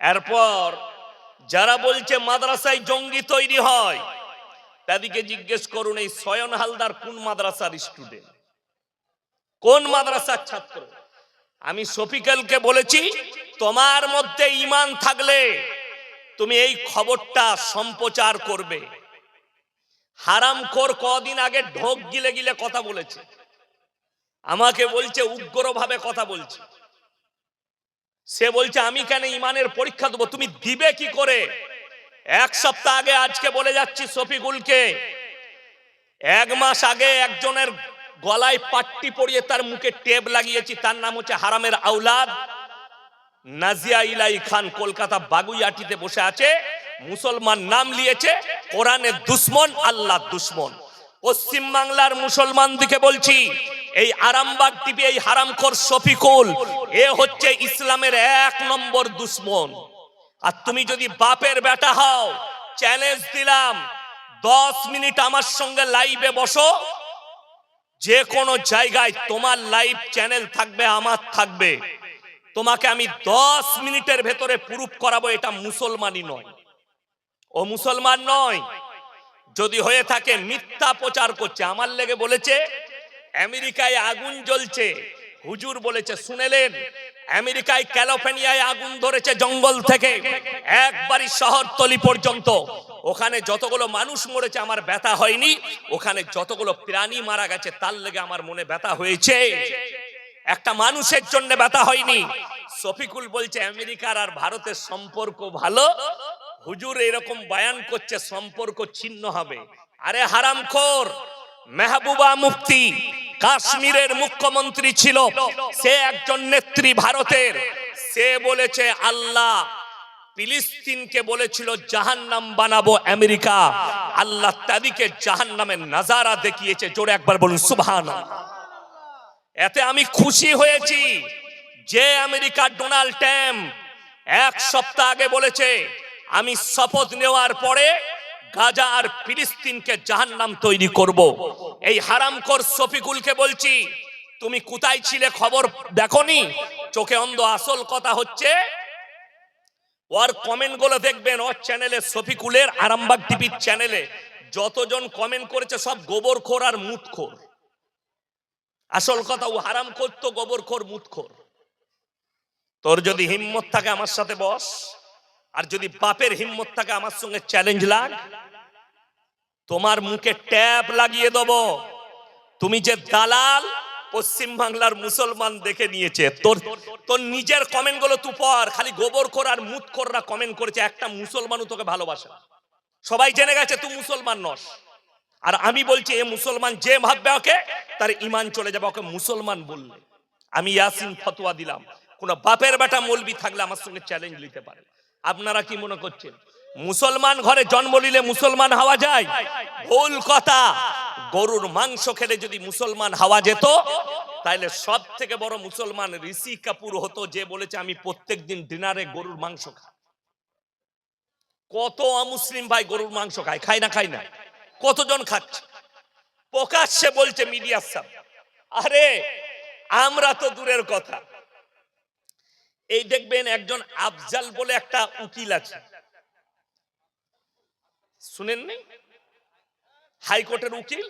এরপর যারা বলছে মাদ্রাসায় জঙ্গি তৈরি হয়, তাদেরকে জিজ্ঞেস করুন এই সয়ন হালদার কোন মাদ্রাসার স্টুডেন্ট কোন মাদ্রাসার ছাত্র? আমি শফিকালকে বলেছি, তোমার মধ্যে ইমান থাকলে তুমি এই খবরটা সম্প্রচার করবে। হারামখোর কদিন আগে ঢোক গিলে গিলে কথা বলেছে। আমাকে বলছে উগ্রভাবে কথা বলছে। সে বলছে, আমি কেন ইমানের পরীক্ষা দেবো, তুমি দিবে কি করে? এক সপ্তাহ আগে আজকে বলে যাচ্ছি শফিকুলকে, এক মাস আগে একজনের গলায় পাট্টি পরিয়ে তার মুখে টেপ লাগিয়েছি, তার নাম হচ্ছে হারামের আউলাদ নাজিয়া ইলাই খান কলকাতা বাগুইয়াটিতে বসে আছে, মুসলমান নাম লিয়েছে, কোরআনের দুশ্মন আল্লাহ দুশ্মন। পশ্চিম বাংলার মুসলমান দিকে বলছি এই আরামবাগ টিভি, এই হারামখোর শফিকুল, এ হচ্ছে ইসলামের এক নম্বর দুশ্মন। আর তুমি যদি বাপের বেটা হও চ্যালেঞ্জ দিলাম, দশ মিনিট আমার সঙ্গে লাইভে বসো। যে কোনো জায়গায় তোমার লাইভ চ্যানেল থাকবে, আমার থাকবে। তোমাকে আমি দশ মিনিটের ভেতরে প্রুফ করাবো, এটা মুসলমানই নয়। ও মুসলমান নয়, যদি হয়ে থাকে মিথ্যা প্রচার করছে, আমার লেগে বলেছে আমেরিকায় আগুন জ্বলছে। হুজুর বলেছে, শুনেলেন? আমেরিকায় ক্যালিফোর্নিয়ায় আগুন ধরেছে জঙ্গল থেকে, একবারই শহরতলি পর্যন্ত। ওখানে যতগুলো মানুষ মরেছে, আমার ব্যথা হয়নি। ওখানে যতগুলো প্রাণী মারা গেছে, তার লেগে আমার মনে ব্যথা হয়েছে। একটা মানুষের জন্য ব্যথা হয়নি। শফিকুল বলছে, আমেরিকার আর ভারতের সম্পর্ক ভালো? হুজুর এরকম বয়ান করছে, সম্পর্ক ছিন্ন হবে। আরে হারামখোর মেহবুবা মুফতি কাশ্মীরের মুখ্যমন্ত্রী ছিল। সে একজন নেত্রী ভারতের। সে বলেছে, আল্লাহ ফিলিস্তিনকে বলেছিল, জাহান্নাম বানাবো আমেরিকা। আল্লাহ তাদিকে জাহান্নামের নাজারা দেখিয়েছে। জোরে একবার বলুন, সুবহানাল্লাহ। এতে আমি খুশি হয়েছি যে আমেরিকার ডোনাল্ড ট্রাম্প এক সপ্তাহ আগে বলেছে, আমি শপথ নেওয়ার পরে গাজা আর ফিলিস্তিনকে জাহান্নাম তৈরি করব। এই হারামখোর শফিকুলকে বলছি, তুমি কোথায় ছিলে খবর দেখনি? চোখে অন্ধ আসল কথা হচ্ছে, ওর কমেন্টগুলো দেখবেন ওর চ্যানেলে শফিকুলের আরামবাগ টিভির চ্যানেলে যতজন কমেন্ট করেছে সব গোবরখোর আর মুতখোর আসল কথা, ও হারাম করতো গোবর খোর মুত খোর তোর যদি হিম্মত থাকে আমার সাথে বস। আর যদি বাপের হিম্মত থাকে আমার সঙ্গে চ্যালেঞ্জ লাগ। তোমার মুখে ট্যাপ লাগিয়ে দেব। তুমি যে দালাল, পশ্চিম বাংলার মুসলমান দেখে নিয়েছে। তোর তোর নিজের কমেন্টগুলো তু পর খালি গোবর খোর আর মুত খোররা কমেন্ট করেছে, একটা মুসলমানও তোকে ভালোবাসে সবাই জেনে গেছে তুই মুসলমান নস। আর আমি বলছি, এ মুসলমান যে ভাববে ওকে, তার ইমান চলে যাবে, ওকে মুসলমান বললে। আমি ইয়াসিন ফতোয়া দিলাম। কোন বাপের বেটা মলবি থাকলে আমার সঙ্গে চ্যালেঞ্জ নিতে পারে আপনারা কি মনে করছেন? মুসলমান ঘরে জন্ম নিলে মুসলমান হওয়া যায়? ভুল কথা। গরুর মাংস খেলে যদি মুসলমান হওয়া যেত তাহলে সব থেকে বড় মুসলমান ঋষি কাপুর হতো যে বলেছে, আমি প্রত্যেকদিন ডিনারে গরুর মাংস খাই। কত অমুসলিম ভাই গরুর মাংস খায় খায় না খায় না? কতজন খাচ্ছে? প্রকাশ্যে বলছে মিডিয়ার সামনে। আরে, আমরা তো দূরের কথা। এই দেখবেন একজন আফজাল বলে একটা উকিল আছে। শুনেননি হাইকোর্টের উকিল,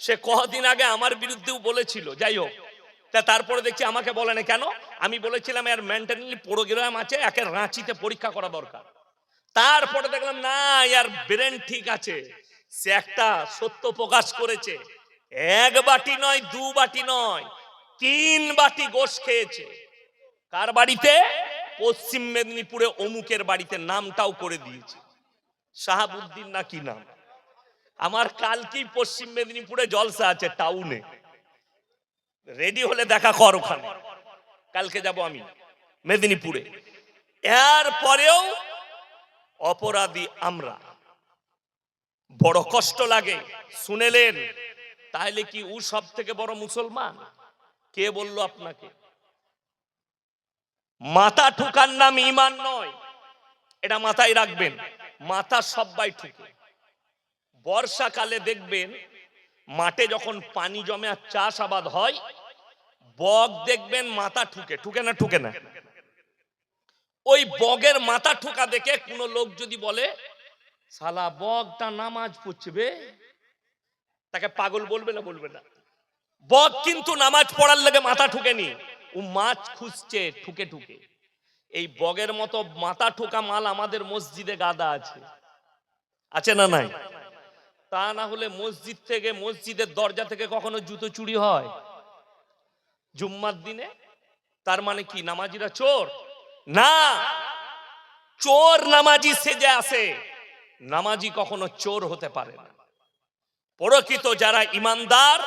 সে কদিন আগে আমার বিরুদ্ধেও বলেছিল, যাই হোক তারপরে দেখছি আমাকে বলে না কেন? আমি বলেছিলাম, এর মেন্টালি প্রোগ্রাম আছে, একে রাঁচিতে পরীক্ষা করা দরকার। তারপরে দেখলাম, না ইয়ার ব্রেন ঠিক আছে। সে একটা সত্য প্রকাশ করেছে। এক বাটি নয়, দু বাটি নয়, তিন বাটি গোশ খেয়েছে। কার বাড়িতে? পশ্চিম মেদিনীপুরে অমুকের বাড়িতে নামটাও করে দিয়েছে। শাহাবুদ্দিন না কি নাম? আমার কালকেই পশ্চিম মেদিনীপুরে জলসা আছে টাউনে রেডি হলে দেখা কর ওখানে। কালকে যাব আমি, মেদিনীপুরে। এর পরেও অপরাধী আমরা। বড় কষ্ট লাগে, শুনেলেন। তাহলে কি ও সব থেকে বড় মুসলমান? কে বলল আপনাকে? মাথা ঠুকার নাম ইমান নয়। এটা মাথায় রাখবেন। মাথা সবাই ঠুকে। বর্ষাকালে দেখবেন, মাঠে যখন পানি জমে আর চাষাবাদ হয়, বক দেখবেন মাথা ঠুকে। ঠুকে না ঠুকে না? ওই বগের মাথা ঠোকা দেখে কোন লোক যদি বলে, সালা, বগটা নামাজ পড়ছে তাকে পাগল বলবে না বলবে না। বগ কিন্তু নামাজ পড়ার লেগে মাথা ঠুকেনি। ও মাছ খুঁজছে ঠুকে ঠুকে। এই বগের মতো মাথা ঠোকা মাল আমাদের মসজিদে গাদা আছে। আছে না নাই? তা না হলে মসজিদ থেকে, মসজিদের দরজা থেকে কখনো জুতো চুরি হয়? জুম্মার দিনে? তার মানে কি, নামাজিরা চোর? না! চোর নামাজি সেজে আসে। নামাজি কখনো চোর হতে পারে না। প্রকৃত যারা ইমানদার,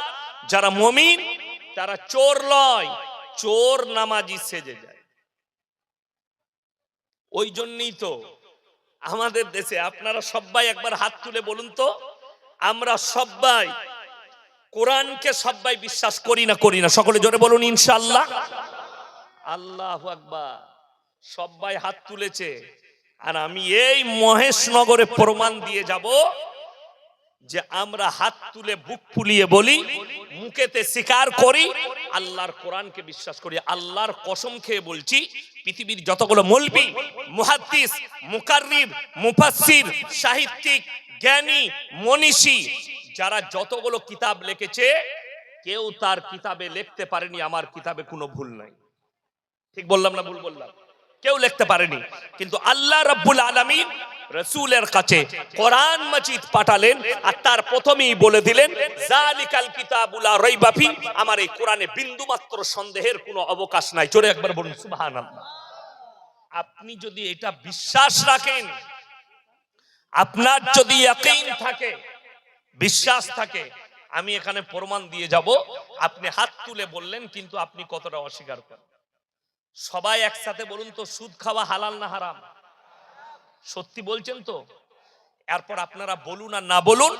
যারা মমিন, তারা চোর লয়। চোর নামাজি সেজে যায়। ওই জন্যই তো আমাদের দেশে আপনারা সবাই একবার হাত তুলে বলুন তো, আমরা সবাই কোরআনকে সবাই বিশ্বাস করি না করি না? সকলে জোরে বলুন, ইনশাআল্লাহ। আল্লাহ আকবার। সবাই হাত তুলেছে। আর আমি এই মহেশনগরে প্রমাণ দিয়ে যাব যে আমরা হাত তুলে বুক ফুলিয়ে বলি, মুখেতে স্বীকার করি, আল্লাহর কোরআনকে বিশ্বাস করি, আল্লাহর কসম খেয়ে বলছি, পৃথিবীর যতগুলো মলবি, মুহাদ্দিস মুকাররির মুফাসসির, সাহিত্যিক, জ্ঞানী, মনীষী, যারা যতগুলো কিতাব লিখেছে, কেউ তার কিতাবে লিখতে পারেনি, আমার কিতাবে কোনো ভুল নাই। ঠিক বললাম না ভুল বললাম? কেউ লিখতে পারেনি। কিন্তু আল্লাহ রাব্বুল আলামিন রসুলের কাছে কোরআন মাজিদ পাঠালেন আর তার প্রথমেই বলে দিলেন জালিকাল কিতাবুলা রাইবা ফি। আমার এই কোরআনে বিন্দুমাত্র সন্দেহের কোনো অবকাশ নাই। জোরে একবার বলুন সুবহানাল্লাহ। আপনি যদি এটা বিশ্বাস রাখেন আপনার যদি ইয়াকিন থাকে বিশ্বাস থাকে আমি এখানে প্রমাণ দিয়ে যাব। আপনি হাত তুলে বললেন কিন্তু আপনি কতটা অস্বীকার করেন? সবাই একসাথে বলুন তো সুদ খাওয়া হালাল না হারাম? সত্যি বলছেন তো? এরপর আপনারা বলুন আর না বলুন,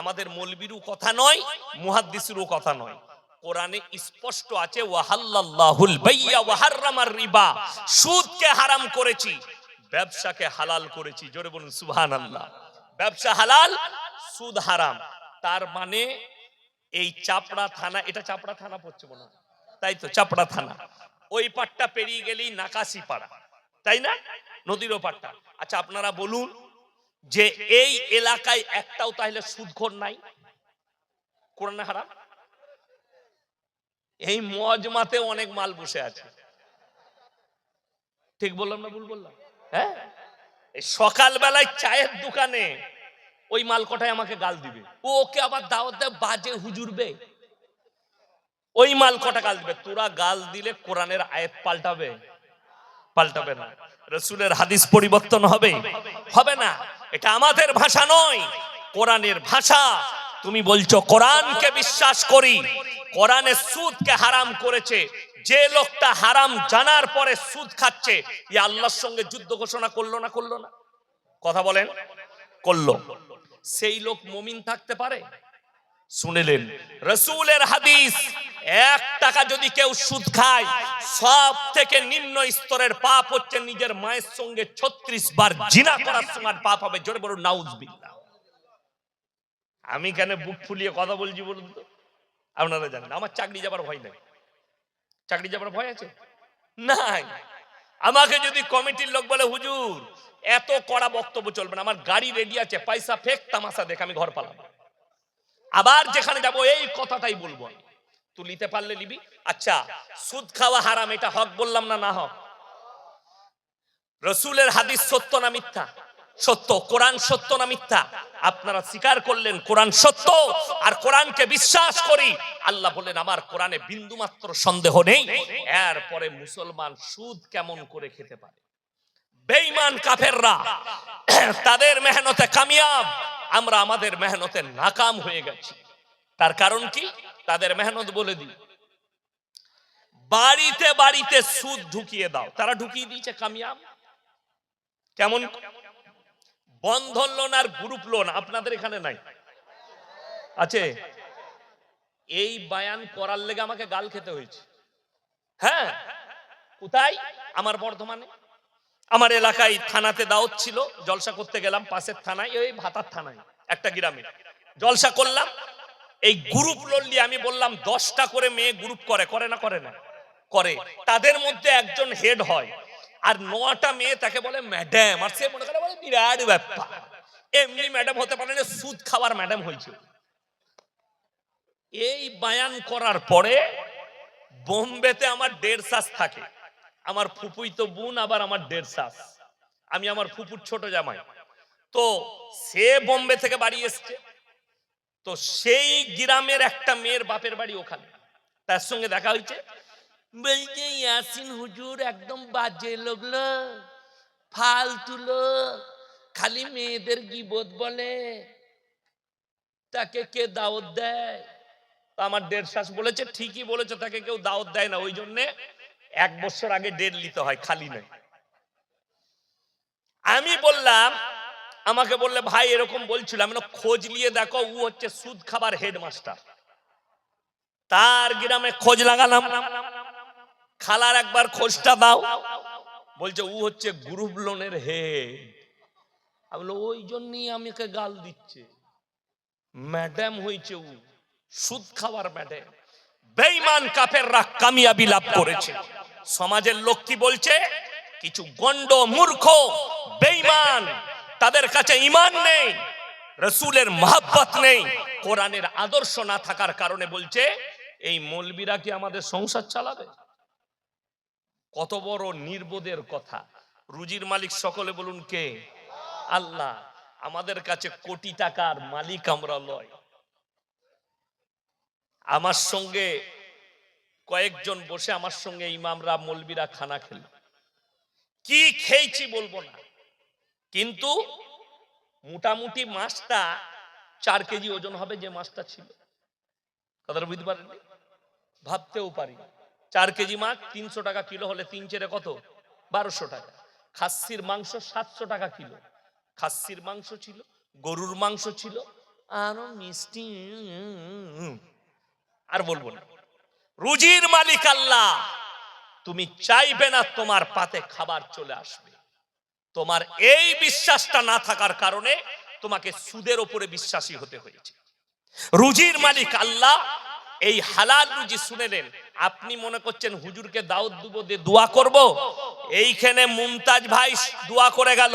আমাদের মলবিরও কথা নয়, মুহাদ্দিসেরও কথা নয়। কোরআনে স্পষ্ট আছে, ওয়াহাল্লাল্লাহুল বাইয়া ওয়া হাররামার রিবা। সুদকে হারাম করেছি, ব্যবসাকে হালাল করেছি। জোরে বলুন, সুবহানাল্লাহ। ব্যবসা হালাল, সুদ হারাম। তার মানে এই চাপড়া থানা, এটা চাপড়া থানা পড়ছে মনে তাই তো, চাপড়া থানা। ওই পাটটা পেরিয়ে গেলেই নাকাশি পাড়া। তাই না? নদীর পাটটা আচ্ছা আপনারা বলুন যে এই এলাকায় একটাও তাহলে সুদখোর নাই? কোরআনে হারাম? এই মজমাতে অনেক মাল বসে আছে। ঠিক বললাম না ভুল বললাম? হ্যাঁ? সকালবেলায় চায়ের দোকানে ওই মাল কটায় আমাকে গাল দিবে। ও ওকে আবার দাওয়াত দেয়, বাজে হুজুরবে ওই মাল কটা গাল দিবে? তোরা গাল দিলে কোরআনের আয়াত পাল্টাবে। পাল্টাবে না। রসুলের হাদিস পরিবর্তন হবে। হবে না। এটা আমাদের ভাষা নয়। কোরআনের ভাষা। তুমি বলছো, কোরআনকে বিশ্বাস করি। কোরআনে সুদকে হারাম করেছে। যে লোকটা হারাম জানার পরে সুদ খাচ্ছে ই আল্লাহর সঙ্গে যুদ্ধ ঘোষণা করল না করল না? কথা বলেন। করল। সেই লোক মমিন থাকতে পারে? শুনেলেন, রসুলের হাদিস, এক টাকা যদি কেউ সুদ খায় সব থেকে নিম্ন স্তরের পাপ হচ্ছে নিজের মায়ের সঙ্গে ছত্রিশ বার জিনা করার সময় পাপ হবে। জোরে বলুন, নাউজবিল্লাহ। আমি কেন বুক ফুলিয়ে কথা বলছি বলুন তো? আপনারা জানেন, আমার চাকরি যাবার ভয় নাই। চাকরি যাবার ভয় আছে? নাই। আমাকে যদি কমিটির লোক বলে, হুজুর, এত কড়া বক্তব্য চলবে না, আমার গাড়ি রেডি আছে, পয়সা ফেক তামাশা দেখ, আমি ঘর পালাবো। আবার যেখানে যাব এই কথাটাই বলব। তুই নিতে পারলে নিবি। আচ্ছা সুদ খাওয়া হারাম, এটা হক বললাম না না হক? রসুলের হাদিস সত্য না মিথ্যা? সত্য, কোরআন সত্য না মিথ্যা? আপনারা স্বীকার করলেন কোরআন সত্য, আর কোরআনকে বিশ্বাস করি। আল্লাহ বললেন আমার কোরআনে বিন্দুমাত্র সন্দেহ নেই। এরপরে মুসলমান সুদ কেমন করে খেতে পারে? বেঈমান কাফেররা, তাদের মেহনতে কামিয়াব। আমরা আমাদের মেহনতে নাকাম হয়ে গেছি। তার কারণ কি? তাদের মেহনত বলে দিই। বাড়িতে বাড়িতে সুদ ঢুকিয়ে দাও। তারা ঢুকিয়ে দিয়েছে কামিয়াব। কেমন? বন্ধন লোন আর গ্রুপ লোন আপনাদের এখানে নাই। আছে? এই বায়ান করার লেগে আমাকে গাল খেতে হয়েছে। হ্যাঁ? কোথায়? আমার বর্ধমানে। আমার এলাকায় থানাতে দাওয়াত ছিল, জলসা করতে গেলাম, পাশের থানায় ওই ভাতার থানায়, একটা গ্রামে। জলসা করলাম, এই গ্রুপ লড়লি আমি বললাম, দশটা করে মেয়ে গ্রুপ করে করে না করে না? করে। তাদের মধ্যে একজন হেড হয়, আর নটা মেয়ে তাকে বলে ম্যাডাম আর সে মনে করে বলে বিরাট ব্যাপার। এমনি ম্যাডাম হতে পারে না, সুদ খাওয়ার ম্যাডাম হয়েছে। এই বায়ান করার পরে বোম্বেতে আমার দেড় শ্বাস থাকে। আমার ফুপুই তো বোন, আবার আমার দেড় শ্বাস আমি আমার ফুপুর ছোট জামাই। তো সে বোম্বে থেকে বাড়ি এসছে। তো সেই গ্রামের একটা মেয়ের বাপের বাড়ি ওখানে। তার সঙ্গে দেখা হয়েছে। বলছে, ইয়াসিন হুজুর, একদম বাজে লোকলো ফালতু লোক। খালি মেয়েদের গিবত বলে। তাকে কে দাওয়াত দেয়? আমার দেড় শ্বাস বলেছে, ঠিকই বলেছে, তাকে কেউ দাওয়াত দেয় না। ওই জন্যে এক বছর আগে ডেট নিতে হয়, খালি নয়। আমি বললাম, আমাকে বললে, ভাই, এরকম বলছিল। আমি খোঁজ নিয়ে দেখো, ও হচ্ছে সুদ খাবার হেডমাস্টার। তার গ্রামে খোঁজ লাগালাম। খালার একবার খোঁজটা দাও। বলছে, ও হচ্ছে গ্রুপ লোনের হেড। আমি ওই জন্যই আমাকে গাল দিচ্ছে। ম্যাডাম হয়েছে ও, সুদ খাওয়ার ম্যাডাম। বেঈমান কাফেররা কামিয়াবি লাভ করেছে। সমাজের লোক কি বলছে? কিছু গন্ড মূর্খ, বেঈমান, তাদের কাছে ঈমান নেই, রসুলের মহাব্বত নেই, কোরআনের আদর্শ না থাকার কারণে বলছে, এই মৌলবীরা কি আমাদের সংসার চালাবে? কত বড় নির্বোধের কথা। রুজির মালিক সকলে বলুন কে? আল্লাহ, আমাদের কাছে কোটি টাকার মালিক আমরা লয় আমার সঙ্গে কয়েকজন বসে আমার সঙ্গে ইমামরা, মলবিরা খানা খেল। কি খেয়েছি বলব না। কিন্তু মোটামুটি মাছটা চার কেজি ওজন হবে যে মাছটা ছিল। বুঝতে পারেননি? ভাবতেও পারি। চার কেজি মাছ তিনশো টাকা কিলো হলে তিন চেরে কত? বারোশো টাকা। খাসির মাংস সাতশো টাকা কিলো। খাসির মাংস ছিল, গরুর মাংস ছিল। আরও মিষ্টি আর বলব না। রুজির মালিক আল্লাহ। তুমি চাইবে না তোমার পাতে খাবার চলে আসবে। তোমার এই বিশ্বাসটা না থাকার কারণে তোমাকে সুদের ওপরে বিশ্বাসী হতে হয়েছে। রুজির মালিক আল্লাহ, এই হালাল রুজি শুনেলেন আপনি মনে করছেন হুজুরকে দাউদ দুবো দিয়ে দোয়া করব? এইখানে মুমতাজ ভাই দোয়া করে গেল।